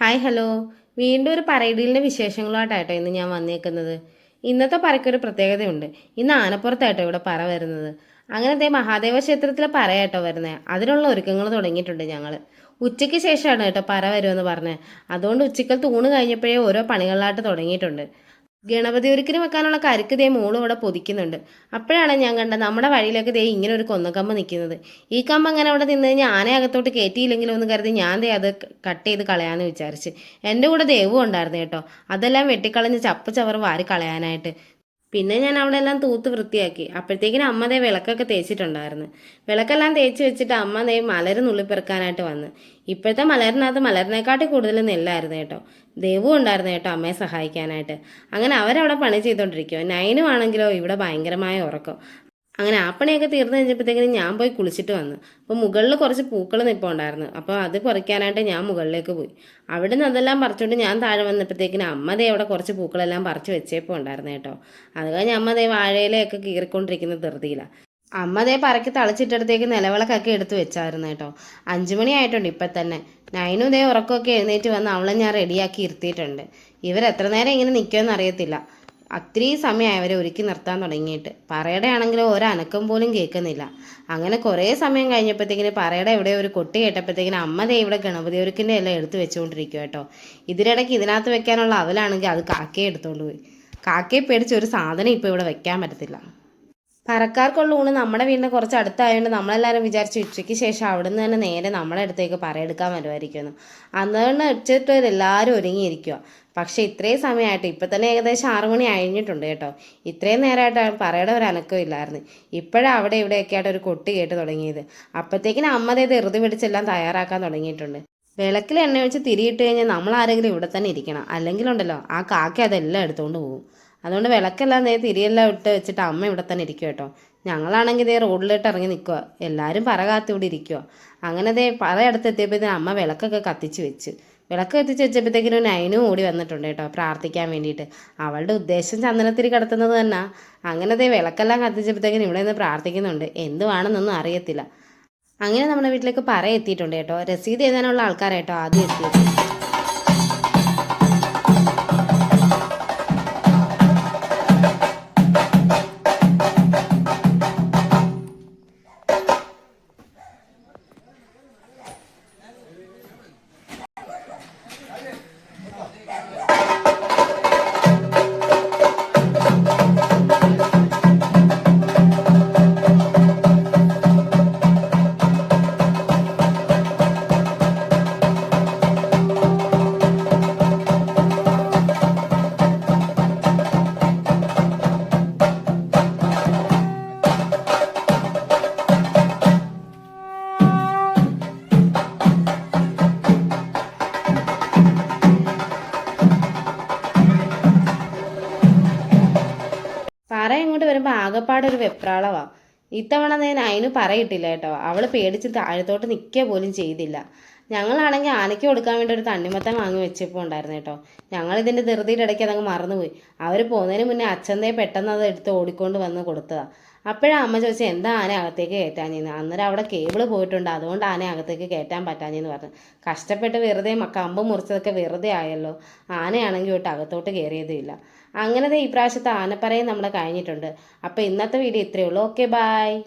Hi hello. വീണ്ടും ഒരു പറയിടലിന്റെ വിശേഷങ്ങളുമായിട്ടായിട്ടോ ഇന്ന് ഞാൻ വന്നേക്കുന്നത്. ഇന്നത്തെ പറയ്ക്കൊരു പ്രത്യേകതയുണ്ട്. ഇന്ന് ആനപ്പുറത്തായിട്ടോ ഇവിടെ പറ വരുന്നത്. അങ്ങനത്തെ മഹാദേവ ക്ഷേത്രത്തിലെ പറയാട്ടോ വരുന്നത് അതിനുള്ള ഒരുക്കങ്ങൾ തുടങ്ങിയിട്ടുണ്ട് ഞങ്ങൾ ഉച്ചയ്ക്ക് ശേഷമാണ് കേട്ടോ പറ വരുമെന്ന് പറഞ്ഞത് അതുകൊണ്ട് ഉച്ചക്കൽ തൂണ് കഴിഞ്ഞപ്പോഴേ ഓരോ പണികളിലായിട്ട് തുടങ്ങിയിട്ടുണ്ട്. ഗണപതി ഒരുക്കിന് വെക്കാനുള്ള കരുക്ക് ദേ മോളും ഇവിടെ പൊതിക്കുന്നുണ്ട്. അപ്പോഴാണ് ഞാൻ കണ്ടത് നമ്മുടെ വഴിയിലൊക്കെ ദേ ഇങ്ങനെ ഒരു കൊന്നക്കമ്പ് നിൽക്കുന്നത്. ഈ കമ്പ് അങ്ങനെ അവിടെ നിന്ന് കഴിഞ്ഞാൽ ആനയെ അകത്തോട്ട് കയറ്റിയില്ലെങ്കിലും എന്ന് കരുതി ഞാൻ ദേ അത് കട്ട് ചെയ്ത് കളയാമെന്ന് വിചാരിച്ച്. എന്റെ കൂടെ ദേവും ഉണ്ടായിരുന്നു കേട്ടോ. അതെല്ലാം വെട്ടിക്കളഞ്ഞ് ചപ്പ് ചവറ് വാരി കളയാനായിട്ട്. പിന്നെ ഞാൻ അവിടെ എല്ലാം തൂത്ത് വൃത്തിയാക്കി. അപ്പോഴത്തേക്കിനും അമ്മ ദേ വിളക്കൊക്കെ തേച്ചിട്ടുണ്ടായിരുന്നു. വിളക്കെല്ലാം തേച്ച് വെച്ചിട്ട് അമ്മ ദേ മലര് നുള്ളിപ്പെറുക്കാനായിട്ട് വന്ന്. ഇപ്പോഴത്തെ മലരിനകത്ത് മലരിനെക്കാട്ടി കൂടുതൽ നെല്ലായിരുന്നു കേട്ടോ. ദേവും ഉണ്ടായിരുന്നു കേട്ടോ അമ്മയെ സഹായിക്കാനായിട്ട്. അങ്ങനെ അവരവിടെ പണി ചെയ്തുകൊണ്ടിരിക്കുമോ നൈനും ആണെങ്കിലോ ഇവിടെ ഭയങ്കരമായ ഉറക്കം. അങ്ങനെ ആ പണിയൊക്കെ തീർന്നു കഴിഞ്ഞപ്പോഴത്തേക്കിനും ഞാൻ പോയി കുളിച്ചിട്ട് വന്നു. അപ്പോൾ മുകളിൽ കുറച്ച് പൂക്കൾ നിൽപ്പുണ്ടായിരുന്നു അപ്പോൾ അത് പറിക്കാനായിട്ട് ഞാൻ മുകളിലേക്ക് പോയി. അവിടെ നിന്ന് അതെല്ലാം പറിച്ചുകൊണ്ട് ഞാൻ താഴെ വന്നപ്പോഴത്തേക്കിനും അമ്മ ദേ അവിടെ കുറച്ച് പൂക്കളെല്ലാം പറിച്ചു വെച്ചേപ്പോൾ ഉണ്ടായിരുന്നു കേട്ടോ. അത് കഴിഞ്ഞ് അമ്മ ദേ വാഴയിലൊക്കെ കീറിക്കൊണ്ടിരിക്കുന്ന ധൃതിയില്ല അമ്മ പറക്കി തളിച്ചിട്ടടുത്തേക്ക് നിലവിളക്കൊക്കെ എടുത്തു വെച്ചായിരുന്നു കേട്ടോ. അഞ്ചു മണി ആയിട്ടുണ്ട് ഇപ്പം തന്നെ. നൈനുദേ ഉറക്കമൊക്കെ എഴുന്നേറ്റ് വന്ന് അവളെ ഞാൻ റെഡിയാക്കി ഇരുത്തിയിട്ടുണ്ട്. ഇവർ എത്ര നേരം ഇങ്ങനെ നിൽക്കുമെന്ന് അറിയത്തില്ല. അത്രയും സമയം അവരെ ഒരുക്കി നിർത്താൻ തുടങ്ങിയിട്ട്. പറയുടെ ആണെങ്കിലും ഒരനക്കം പോലും കേൾക്കുന്നില്ല. അങ്ങനെ കുറേ സമയം കഴിഞ്ഞപ്പോഴത്തേക്കിന് പറയുടെ എവിടെ ഒരു കൊട്ടി കേട്ടപ്പോഴത്തേക്കിന് അമ്മ ദേ ഇവിടെ ഗണപതി ഒരുക്കിന്റെ എല്ലാം എടുത്ത് വെച്ചുകൊണ്ടിരിക്കുക കേട്ടോ. ഇതിനിടയ്ക്ക് ഇതിനകത്ത് വെക്കാനുള്ള അവലാണെങ്കിൽ അത് കാക്കയെ എടുത്തുകൊണ്ട് പോയി. കാക്കയെ പേടിച്ച് ഒരു സാധനം ഇപ്പോൾ ഇവിടെ വെക്കാൻ പറ്റത്തില്ല. പറക്കാർക്കുള്ള ഊണ് നമ്മുടെ വീടിന് കുറച്ച് അടുത്തായതുകൊണ്ട് നമ്മളെല്ലാവരും വിചാരിച്ചു ഉച്ചയ്ക്ക് ശേഷം അവിടെ തന്നെ നേരെ നമ്മുടെ അടുത്തേക്ക് പറയെടുക്കാൻ വരുമായിരിക്കുമെന്ന് അന്നുകൊണ്ട് ഉച്ചയിട്ട് എല്ലാവരും ഒരുങ്ങിയിരിക്കുക പക്ഷേ ഇത്രയും സമയമായിട്ട് ഇപ്പം തന്നെ ഏകദേശം ആറു മണി അഴിഞ്ഞിട്ടുണ്ട് കേട്ടോ. ഇത്രയും നേരമായിട്ട് പറയുടെ ഒരു അനക്കം ഇല്ലായിരുന്നു. ഇപ്പോഴാണ് അവിടെ ഇവിടെയൊക്കെ ആയിട്ട് ഒരു കൊട്ടി കേട്ട് തുടങ്ങിയത്. അപ്പോഴത്തേക്കിനും അമ്മ ദേ ധൃതി പിടിച്ചെല്ലാം തയ്യാറാക്കാൻ തുടങ്ങിയിട്ടുണ്ട്. വിളക്കിൽ എണ്ണ വെച്ച് തിരിയിട്ട് കഴിഞ്ഞാൽ നമ്മൾ ആരെങ്കിലും ഇവിടെ തന്നെ ഇരിക്കണം. അല്ലെങ്കിലുണ്ടല്ലോ ആ കാക്ക അതെല്ലാം എടുത്തുകൊണ്ട് പോകും. അതുകൊണ്ട് വിളക്കെല്ലാം നേരെ തിരിയെല്ലാം ഇട്ട് വെച്ചിട്ട് അമ്മ ഇവിടെ തന്നെ ഇരിക്കും കേട്ടോ. ഞങ്ങളാണെങ്കിൽ ഇതേ റോഡിലോട്ട് ഇറങ്ങി നിൽക്കുക എല്ലാവരും പറ കാത്തി ഇവിടെ ഇരിക്കുക അങ്ങനെ ദേ പറയടുത്ത് എത്തിയപ്പോഴത്തേന് അമ്മ വിളക്കൊക്കെ കത്തിച്ച് വെച്ച്. വിളക്ക് കത്തിച്ച് വെച്ചപ്പോഴത്തേക്കിനും നൈനും ഓടി വന്നിട്ടുണ്ട് കേട്ടോ പ്രാർത്ഥിക്കാൻ വേണ്ടിയിട്ട്. അവളുടെ ഉദ്ദേശം ചന്ദനത്തിരി കിടത്തുന്നത് തന്നെ. അങ്ങനെ ദേ വിളക്കെല്ലാം കത്തിച്ചപ്പോഴത്തേക്കിനും ഇവിടെ നിന്ന് പ്രാർത്ഥിക്കുന്നുണ്ട്. എന്തുവാണെന്നൊന്നും അറിയത്തില്ല. അങ്ങനെ നമ്മുടെ വീട്ടിലേക്ക് പറ എത്തിയിട്ടുണ്ട് കേട്ടോ. രസീത് എഴുതാനുള്ള ആൾക്കാരായിട്ടോ ആദ്യം എത്തിയത്. പറ ഇങ്ങോട്ട് വരുമ്പോൾ ആകെപ്പാടെ ഒരു വെപ്രാളവാ. ഇത്തവണ ഞാൻ അതിന് പറയിട്ടില്ല കേട്ടോ. അവൾ പേടിച്ച് താഴത്തോട്ട് നിൽക്കുക പോലും ചെയ്തില്ല. ഞങ്ങളാണെങ്കിൽ ആനയ്ക്ക് കൊടുക്കാൻ വേണ്ടി ഒരു തണ്ണിമത്തം വാങ്ങി വെച്ചപ്പോൾ ഉണ്ടായിരുന്നു കേട്ടോ. ഞങ്ങൾ ഇതിന്റെ ധൃതിയുടെ ഇടയ്ക്ക് അതങ്ങ് മറന്നുപോയി. അവർ പോകുന്നതിന് മുന്നേ അച്ഛന്റെ പെട്ടെന്ന് അത് എടുത്ത് ഓടിക്കൊണ്ട് വന്ന് കൊടുത്തതാണ് അപ്പോഴാണ് അമ്മ ചോദിച്ചത് എന്താ ആന അകത്തേക്ക് കയറ്റാഞ്ഞെന്ന്? അന്നേരം അവിടെ കേബിൾ പോയിട്ടുണ്ട്. അതുകൊണ്ട് ആന അകത്തേക്ക് കയറ്റാൻ പറ്റാഞ്ഞെന്ന് പറഞ്ഞു. കഷ്ടപ്പെട്ട് വെറുതെ കമ്പ് മുറിച്ചതൊക്കെ വെറുതെ ആയല്ലോ. ആനയാണെങ്കിൽ തൊട്ട് അകത്തോട്ട് കയറിയതുമില്ല അങ്ങനത്തെ ഈ പ്രാവശ്യത്തെ ആനപ്പറയും നമ്മുടെ കഴിഞ്ഞിട്ടുണ്ട്. അപ്പോൾ ഇന്നത്തെ വീഡിയോ ഇത്രയേ ഉള്ളൂ. Okay bye